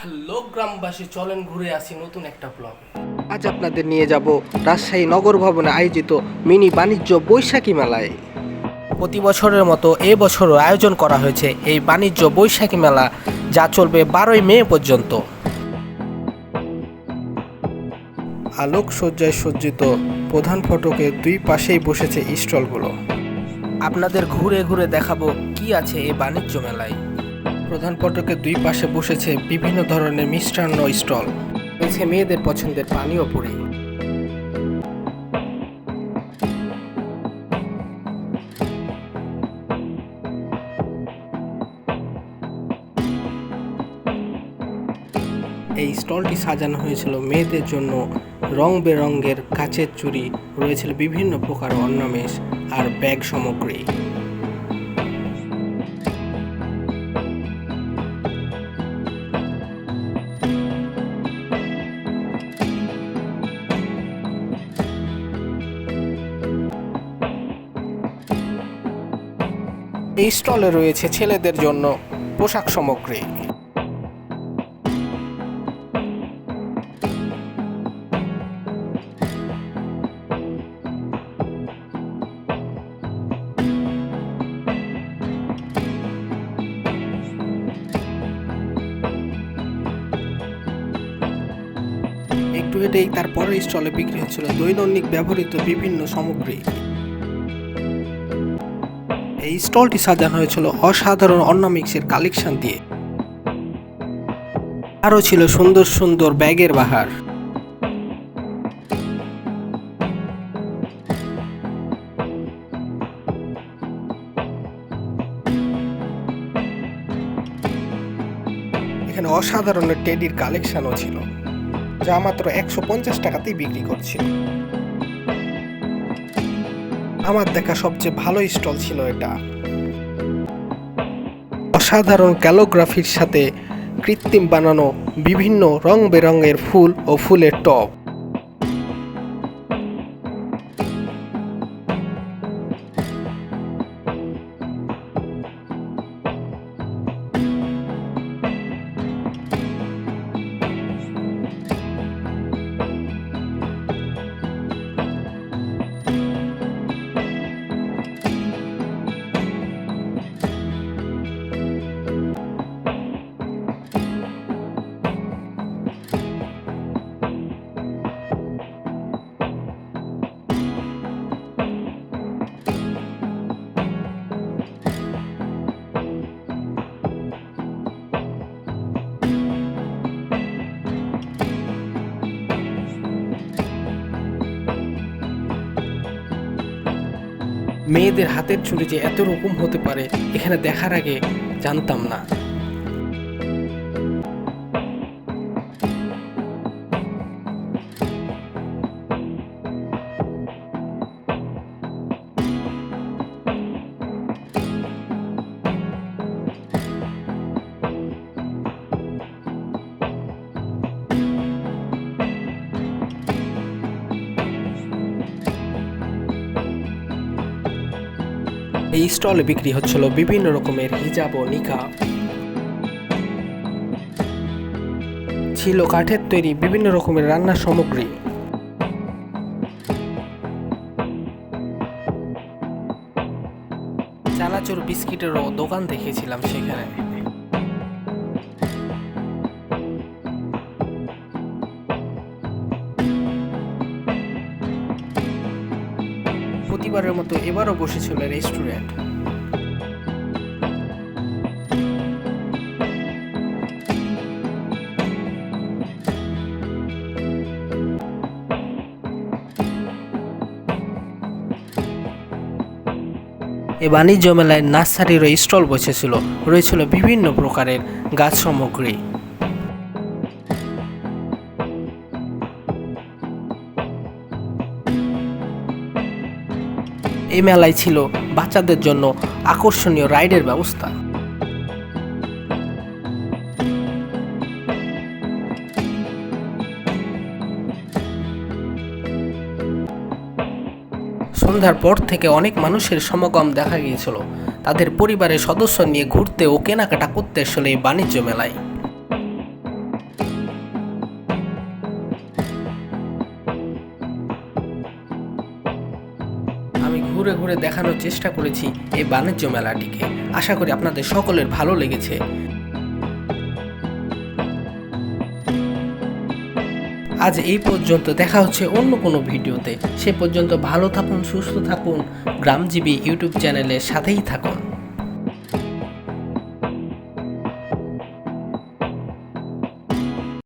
Hello গ্রামবাসী চলেন ঘুরে আসি নতুন একটা ব্লগ আজ আপনাদের নিয়ে যাব রাজশাহী নগর ভবনে আয়োজিত মিনি বাণিজ্য বৈশাখী মেলায়। প্রতি বছরের মতো এ বছরও আয়োজন করা হয়েছে এই বাণিজ্য বৈশাখী মেলা যা চলবে বারোই মে পর্যন্ত। আলোকসজ্জায় সজ্জিত প্রধান ফটকের দুই পাশেই বসেছে স্টলগুলো। আপনাদের ঘুরে ঘুরে দেখাবো কি আছে এই বাণিজ্য মেলায়। প্রধান ফটকের দুই পাশে বসেছে বিভিন্ন ধরনের মিষ্টান্ন স্টল। রয়েছে মেয়েদের পছন্দের পানীয় পুরি। এই স্টলটি সাজানো হয়েছিল মেয়েদের জন্য রং বেরঙের কাচের চুড়ি, রয়েছিল বিভিন্ন প্রকার অর্নামেন্টস আর ব্যাগ সামগ্রী। এই স্টলে রয়েছে ছেলেদের জন্য পোশাক সামগ্রী। একটু হেঁটেই তারপরের স্টলে বিক্রি হচ্ছিল দৈনন্দিন ব্যবহৃত বিভিন্ন সামগ্রী। এই স্টলটি সাজানো হয়েছিল অসাধারণ অর্নামিক্সের কালেকশন দিয়ে। আরও ছিল সুন্দর সুন্দর ব্যাগের বাহার। এখানে অসাধারণ টেডির কালেকশনও ছিল, যা মাত্র একশো পঞ্চাশ টাকাতেই বিক্রি করছিল আমার দেখা সবচেয়ে ভালো স্টল ছিল এটা। অসাধারণ ক্যালোগ্রাফির সাথে কৃত্রিম বানানো বিভিন্ন রং বেরঙের ফুল ও ফুলের টব। মেয়েদের হাতের ছুরি যে এত রকম হতে পারে এখানে দেখার আগে জানতাম না। এই স্টলে বিক্রি হচ্ছিল বিভিন্ন রকমের হিজাব ও নিকা ছিল কাঠের তৈরি বিভিন্ন রকমের রান্নার সামগ্রী। চানাচুর বিস্কিটেরও দোকান দেখেছিলাম সেখানে। প্রতিবারের মতো এবারও বসেছিল রেস্টুরেন্ট। এ বাণিজ্য মেলায় নার্সারির স্টল বসেছিল। রয়েছিল বিভিন্ন প্রকারের গাছ সামগ্রী। এই মেলায় ছিল বাচ্চাদের জন্য আকর্ষণীয় রাইডের ব্যবস্থা। সন্ধ্যার পর থেকে অনেক মানুষের সমাগম দেখা গিয়েছিল। তাদের পরিবারের সদস্য নিয়ে ঘুরতে ও কেনাকাটা করতে আসলে এই বাণিজ্য মেলায়। ঘুরে ঘুরে দেখানোর চেষ্টা করেছি এই বাণিজ্য মেলাটিকে। আশা করি আপনাদের সকলের ভালো লেগেছে। আজ এই পর্যন্ত দেখা হচ্ছে অন্য কোনো ভিডিওতে। সে পর্যন্ত ভালো থাকুন, সুস্থ থাকুন। গ্রামজীবী ইউটিউব চ্যানেলের সাথেই থাকুন।